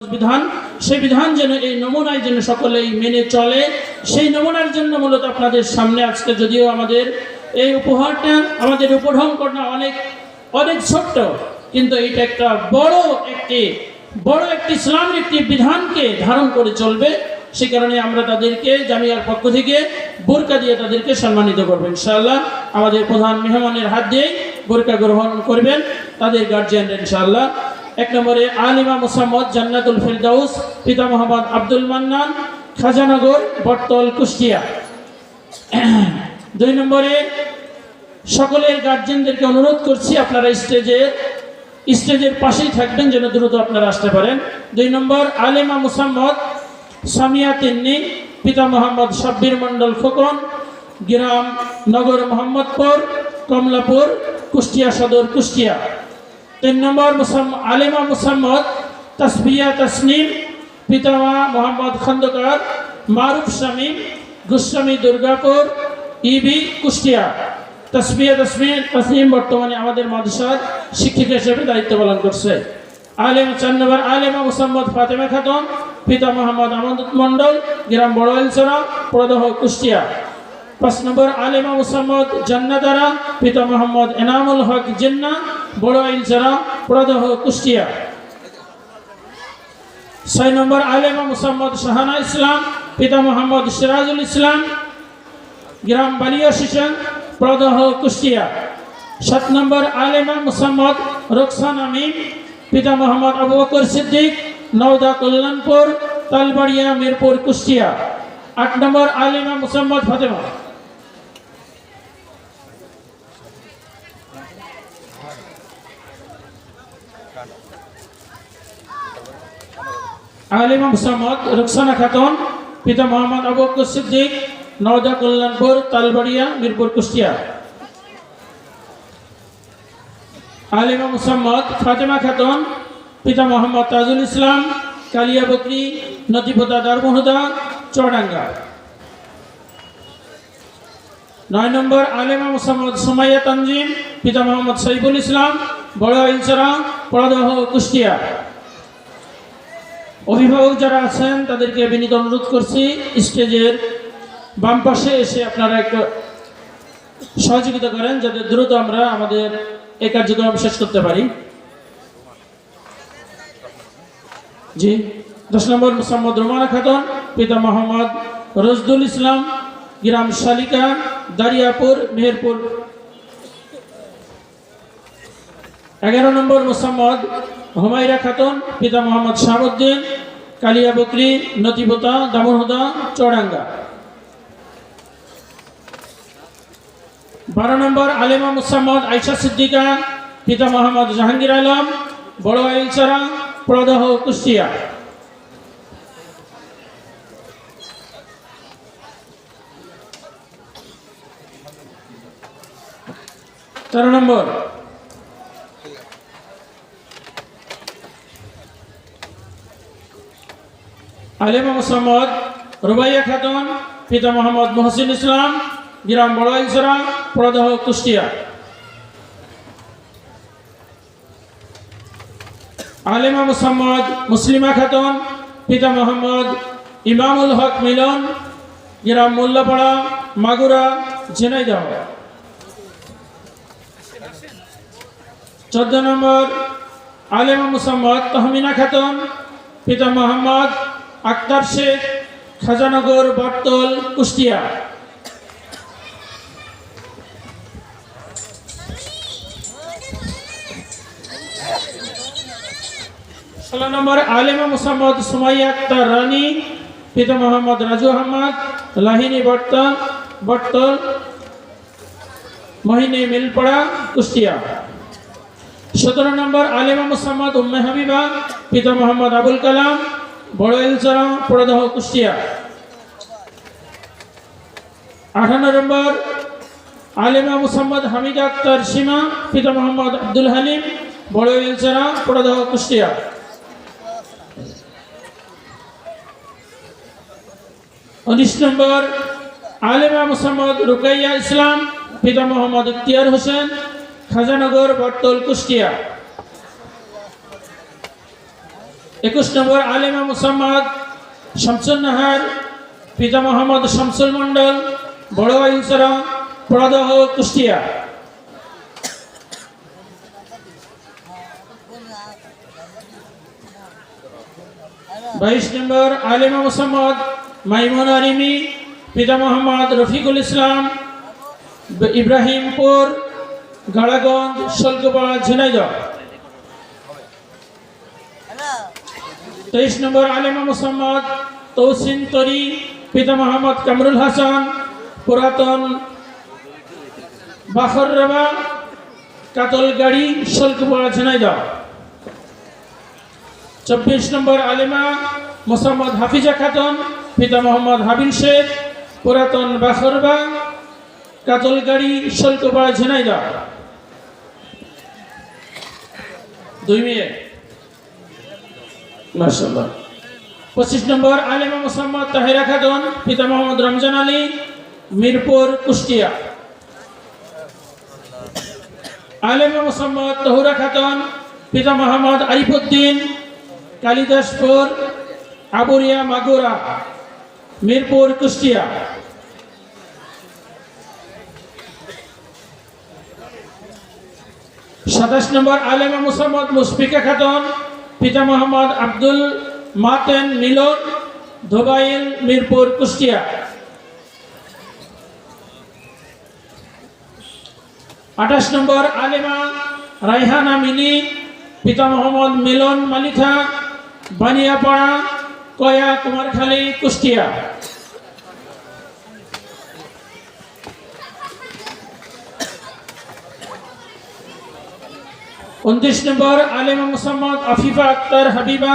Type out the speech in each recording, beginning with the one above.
বিধান, সেই বিধান যেন এই নমুনায় যেন সকলেই মেনে চলে, সেই নমুনার জন্য মূলত আপনাদের সামনে আজকে যদিও আমাদের এই উপহারটা আমাদের উপঢঙ্কটা অনেক অনেক ছোট্ট, কিন্তু এটা একটা বড় একটি বড় একটি ইসলামের একটি বিধানকে ধারণ করে চলবে, সে কারণে আমরা তাদেরকে, জামিয়ার পক্ষ থেকে বোরকা দিয়ে তাদেরকে সম্মানিত করবেন ইনশাআল্লাহ। আমাদের প্রধান মেহমানের হাত দিয়ে বোরকা গ্রহণ করবেন, তাদের গার্জিয়ানরা ইনশাআল্লাহ। এক নম্বরে আলিমা মুসাম্মদ জান্নাতুল ফিরদাউস, পিতা মোহাম্মদ আব্দুল মান্নান, খাজানগর, বটতল, কুষ্টিয়া। দুই নম্বরে সকলের গার্জেনদেরকে অনুরোধ করছি আপনারা স্টেজে স্টেজের পাশেই থাকবেন যেন দ্রুত আপনারা আসতে পারেন। দুই নম্বর আলিমা মুসাম্মদ সামিয়া তিন্নি, পিতা মোহাম্মদ সাব্বির মণ্ডল খোকন গ্রাম নগর মোহাম্মদপুর, কমলাপুর, কুষ্টিয়া সদর কুষ্টিয়া। তিন নম্বর আলিমা মুসাম্মদ, তসবিয়া তসনিম, পিতামা মোহাম্মদ খন্দকার, মারুফ শামীম, গোস্বামী দুর্গাপুর, ইবি কুষ্টিয়া। তসবিয়া তসমি তসনিম বর্তমানে আমাদের মাদ্রাসার শিক্ষিকা হিসেবে দায়িত্ব পালন করছে। আলেম চার নম্বর আলেমা মুসাম্মদ ফাতেমা খাতুন, পিতা মোহাম্মদ আমদ মণ্ডল, গ্রাম বড়াইলসরা প্রদহ কুষ্টিয়া। পাঁচ নম্বর, আলেমা মুসাম্মদ জান্নাতারা, পিতা মোহাম্মদ এনামুল হক জিন্না, বড় আইলসারা প্রদহ কুষ্টিয়া। ছয় নম্বর, আলেমা মুসাম্মদ শাহানা ইসলাম, পিতা মোহাম্মদ সিরাজুল ইসলাম, গ্রাম বালিয়া শিশন প্রদহ কুষ্টিয়া। সাত নম্বর, আলেমা মুসাম্মদ রোকসান আমিন পিতা মোহাম্মদ আবু বকর সিদ্দিক, নওদা কল্যাণপুর, তালবাড়িয়া মিরপুর কুষ্টিয়া। আট নম্বর, আলেমা মুসাম্মদ ফাতেমা। আলিমা মুসাম্মদ রুকসানা খাতুন, পিতা মোহাম্মদ আবু বকর সিদ্দিক, নওদা কল্যাণপুর, তালবাড়িয়া, মিরপুর, কুষ্টিয়া। আলিমা মুসাম্মদ ফাতেমা খাতুন, পিতা মোহাম্মদ তাজুল ইসলাম কালিয়া বকরি নদীপতা দারমহুদা চৌডাঙ্গা নয় নম্বর আলেমা মুসাম্মদ সুমাইয়া তানজিম, পিতা মোহাম্মদ সাইফুল ইসলাম, বড় ইনসারা পড়াদহ কুষ্টিয়া। অভিভাবক যারা আছেন, তাদেরকে বিনীত অনুরোধ করছি, স্টেজের বাম পাশে এসে আপনারা একটু সহযোগিতা করেন, যাতে দ্রুত আমরা আমাদের এই কার্যক্রম শেষ করতে পারি। জি, দশ নম্বর মোহাম্মদ রোমানা খাতুন, পিতা মোহাম্মদ রজদুল ইসলাম, গ্রাম শালিকা, দারিয়াপুর, মেহেরপুর। এগারো নম্বর মোসাম্মদ হুমাইরা খাতুন, পিতা মোহাম্মদ শাহাবুদ্দিন কালিয়া বকরি নতিপতা দামনহুদা চৌডাঙ্গা বারো নম্বর আলেমা মুসাম্মদ আইসা সিদ্দিকা, পিতা মোহাম্মদ জাহাঙ্গীর আলম, বড় আইলসারা প্রদহ কুষ্টিয়া। তেরো নম্বর আলেমা মোসাম্মদ রুবাইয়া খাতুন, পিতা মোহাম্মদ মহসিন ইসলাম, গ্রাম বড়াইলসরা প্রদহ কুষ্টিয়া। আলেমা মোসাম্মদ মুসলিমা খাতুন, পিতা মোহাম্মদ ইমামুল হক মিলন, গ্রাম মোল্লাপাড়া, মাগুরা, ঝিনাইদহ। চোদ্দ নম্বর, আলেমা মুসাম্মদ তহমিনা খাতুন, পিতা মোহাম্মদ আক্তার শেখ খাজানগর, বটতল, কুষ্টিয়া। ষোলো নম্বর আলেমা মুসাম্মদ সুমাইয়া আক্তার রানী, পিতা মোহাম্মদ রাজু আহমদ, লাহিনী বটতল বটতল, মোহিনী মিলপাড়া, কুষ্টিয়া। সতেরো নম্বর আলেমা মুসাম্মদ উম্মে হাবিবা, পিতা মোহাম্মদ আবুল কালাম বড় ইলসরা প্রদহ কুষ্টিয়া। আঠারো নম্বর, আলেমা মুসাম্মদ হামিদ আক্তার সীমা, পিতা মোহাম্মদ আব্দুল হালিম বড় ইলসরা প্রদহ কুষ্টিয়া। উনিশ নম্বর, আলেমা মুসাম্মদ রুকাইয়া ইসলাম, পিতা মোহাম্মদ ইখতিয়ার হোসেন, খাজানগর বটতল কুষ্টিয়া। একুশ নম্বর আলেমা মুসাম্মদ শামসুল নাহার পিতা মোহাম্মদ শামসুল মন্ডল বড় আইনসরা পড়াদহ কুষ্টিয়া। বাইশ নম্বর আলেমা মুসাম্মদ মাইমুন আরিমি, পিতা মোহাম্মদ রফিকুল ইসলাম, ইব্রাহিমপুর, গাড়াগঞ্জ, শোলকুপাড়া, ঝিনাইদহ। তেইশ নম্বর আলেমা মুসাম্মদ তৌসিন তরি, পিতা মোহাম্মদ কামরুল হাসান, পুরাতন বাখররাবা, কাতলগাড়ি, শোলকুপাড়া, ঝিনাইদহ। চব্বিশ নম্বর আলেমা মোসাম্মদ হাফিজা খাতুন, পিতা মোহাম্মদ হাবিল শেখ, পুরাতন বাখরবা কাতলগাড়ি, শোলকুপাড়া, ঝিনাইদহ। দুই মিনিট মাশাআল্লাহ। পঁচিশ নম্বর, আলেমা মোসাম্মদ তাহেরা খাতুন পিতা মোহাম্মদ রমজান আলী, মিরপুর, কুষ্টিয়া। আলেমা মোসাম্মদ তহুরা খাতুন পিতা মোহাম্মদ আরিফুদ্দিন, কালিদাসপুর, আবুরিয়া, মাগুরা, মিরপুর, কুষ্টিয়া। সাতাশ নম্বর, আলেমা মুসাম্মদ মুশফিকা খাতুন পিতা মোহাম্মদ আব্দুল মাতেন মিলন, ধোবাইল, মিরপুর, কুষ্টিয়া। আঠাশ নম্বর আলেমা রাইহানা মিনি, পিতা মোহাম্মদ মিলন মালিথা বানিয়াপাড়া, কয়া কুমারখালী, কুষ্টিয়া। উনত্রিশ নম্বর আলেমা মোসাম্মদ আফিফা আক্তার হাবিবা,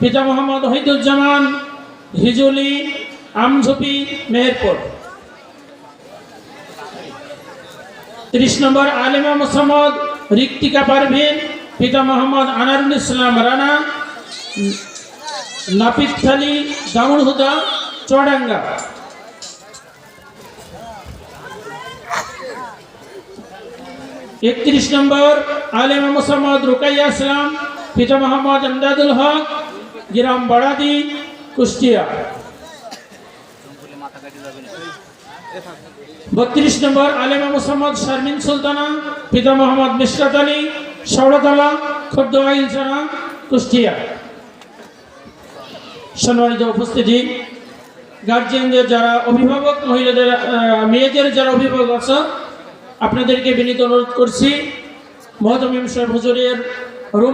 পিতা মোহাম্মদ ওহিদুজ্জামান, হিজুলি, আমঝুপি, মেহেরপুর। তিরিশ নম্বর আলেমা মোসাম্মদ রিক্তিকা পারভিন, পিতা মোহাম্মদ আনারুল ইসলাম রানা নাপিতখালী দামুড়হুদা চুয়াডাঙ্গা। একত্রিশ নম্বর আলেমা মোসাম্মদ রুকাইয়া ইসলাম, পিতা মোহাম্মদ আমদাদুল হক, গ্রাম বাড়াদি কুষ্টিয়া। বত্রিশ নম্বর আলেমা মোসাম্মদ শারমিন সুলতানা, পিতা মোহাম্মদ মিশরাত আলী শওড়াতলা খদ্দ আইলছানা কুষ্টিয়া। সম্মানিত উপস্থিতি গার্জিয়ানদের যারা অভিভাবক, মহিলাদের মেয়েদের যারা অভিভাবক আছে আপনাদেরকে বিনীত অনুরোধ করছি মহতমিম সাহেব হুজুরের